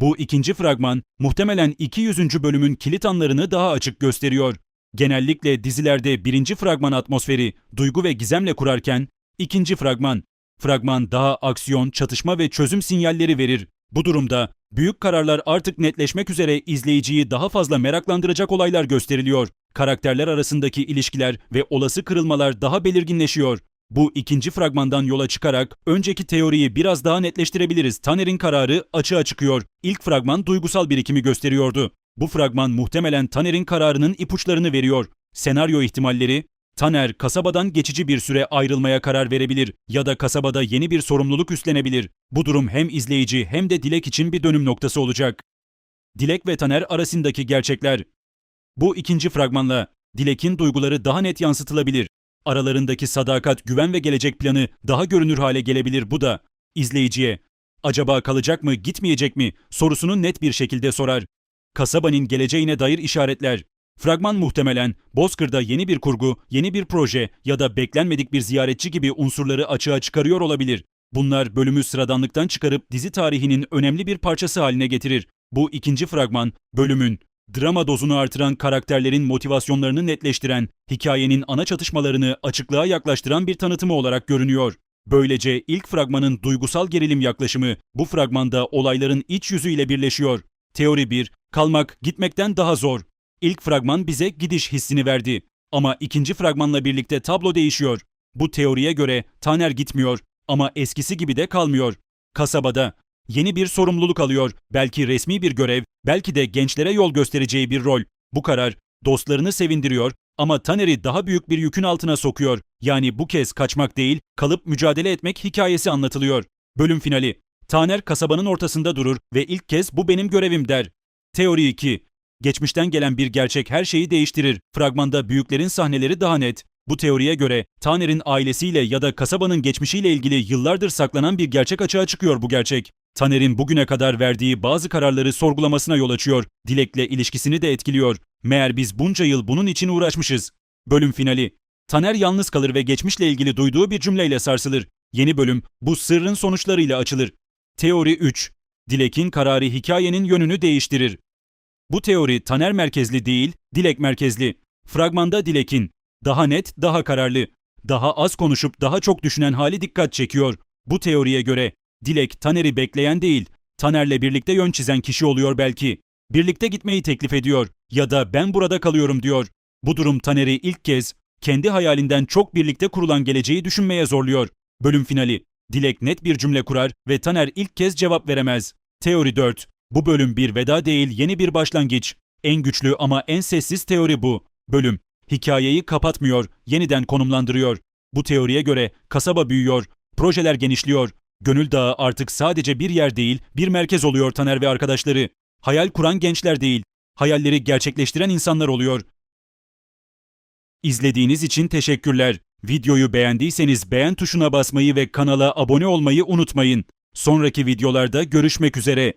Bu ikinci fragman muhtemelen 200. bölümün kilit anlarını daha açık gösteriyor. Genellikle dizilerde birinci fragman atmosferi, duygu ve gizemle kurarken ikinci fragman, fragman daha aksiyon, çatışma ve çözüm sinyalleri verir. Bu durumda büyük kararlar artık netleşmek üzere izleyiciyi daha fazla meraklandıracak olaylar gösteriliyor. Karakterler arasındaki ilişkiler ve olası kırılmalar daha belirginleşiyor. Bu ikinci fragmandan yola çıkarak önceki teoriyi biraz daha netleştirebiliriz. Taner'in kararı açığa çıkıyor. İlk fragman duygusal birikimi gösteriyordu. Bu fragman muhtemelen Taner'in kararının ipuçlarını veriyor. Senaryo ihtimalleri Taner kasabadan geçici bir süre ayrılmaya karar verebilir ya da kasabada yeni bir sorumluluk üstlenebilir. Bu durum hem izleyici hem de Dilek için bir dönüm noktası olacak. Dilek ve Taner arasındaki gerçekler. Bu ikinci fragmanla Dilek'in duyguları daha net yansıtılabilir. Aralarındaki sadakat, güven ve gelecek planı daha görünür hale gelebilir bu da izleyiciye. Acaba kalacak mı, gitmeyecek mi sorusunu net bir şekilde sorar. Kasabanın geleceğine dair işaretler. Fragman muhtemelen Bozkır'da yeni bir kurgu, yeni bir proje ya da beklenmedik bir ziyaretçi gibi unsurları açığa çıkarıyor olabilir. Bunlar bölümü sıradanlıktan çıkarıp dizi tarihinin önemli bir parçası haline getirir. Bu ikinci fragman, bölümün drama dozunu artıran karakterlerin motivasyonlarını netleştiren, hikayenin ana çatışmalarını açıklığa yaklaştıran bir tanıtımı olarak görünüyor. Böylece ilk fragmanın duygusal gerilim yaklaşımı bu fragmanda olayların iç yüzüyle birleşiyor. Teori 1, kalmak gitmekten daha zor. İlk fragman bize gidiş hissini verdi. Ama ikinci fragmanla birlikte tablo değişiyor. Bu teoriye göre Taner gitmiyor ama eskisi gibi de kalmıyor. Kasabada yeni bir sorumluluk alıyor. Belki resmi bir görev, belki de gençlere yol göstereceği bir rol. Bu karar dostlarını sevindiriyor ama Taner'i daha büyük bir yükün altına sokuyor. Yani bu kez kaçmak değil, kalıp mücadele etmek hikayesi anlatılıyor. Bölüm finali. Taner kasabanın ortasında durur ve ilk kez bu benim görevim der. Teori 2. Geçmişten gelen bir gerçek her şeyi değiştirir. Fragmanda büyüklerin sahneleri daha net. Bu teoriye göre Taner'in ailesiyle ya da kasabanın geçmişiyle ilgili yıllardır saklanan bir gerçek açığa çıkıyor bu gerçek. Taner'in bugüne kadar verdiği bazı kararları sorgulamasına yol açıyor. Dilek'le ilişkisini de etkiliyor. Meğer biz bunca yıl bunun için uğraşmışız. Bölüm finali. Taner yalnız kalır ve geçmişle ilgili duyduğu bir cümleyle sarsılır. Yeni bölüm bu sırrın sonuçlarıyla açılır. Teori 3. Dilek'in kararı hikayenin yönünü değiştirir. Bu teori Taner merkezli değil, Dilek merkezli. Fragmanda Dilek'in daha net, daha kararlı, daha az konuşup daha çok düşünen hali dikkat çekiyor. Bu teoriye göre Dilek Taner'i bekleyen değil, Taner'le birlikte yön çizen kişi oluyor belki. Birlikte gitmeyi teklif ediyor ya da ben burada kalıyorum diyor. Bu durum Taner'i ilk kez kendi hayalinden çok birlikte kurulan geleceği düşünmeye zorluyor. Bölüm finali. Dilek net bir cümle kurar ve Taner ilk kez cevap veremez. Teori 4. Bu bölüm bir veda değil yeni bir başlangıç. En güçlü ama en sessiz teori bu. Bölüm. Hikayeyi kapatmıyor, yeniden konumlandırıyor. Bu teoriye göre kasaba büyüyor, projeler genişliyor. Gönül Dağı artık sadece bir yer değil, bir merkez oluyor Taner ve arkadaşları. Hayal kuran gençler değil, hayalleri gerçekleştiren insanlar oluyor. İzlediğiniz için teşekkürler. Videoyu beğendiyseniz beğen tuşuna basmayı ve kanala abone olmayı unutmayın. Sonraki videolarda görüşmek üzere.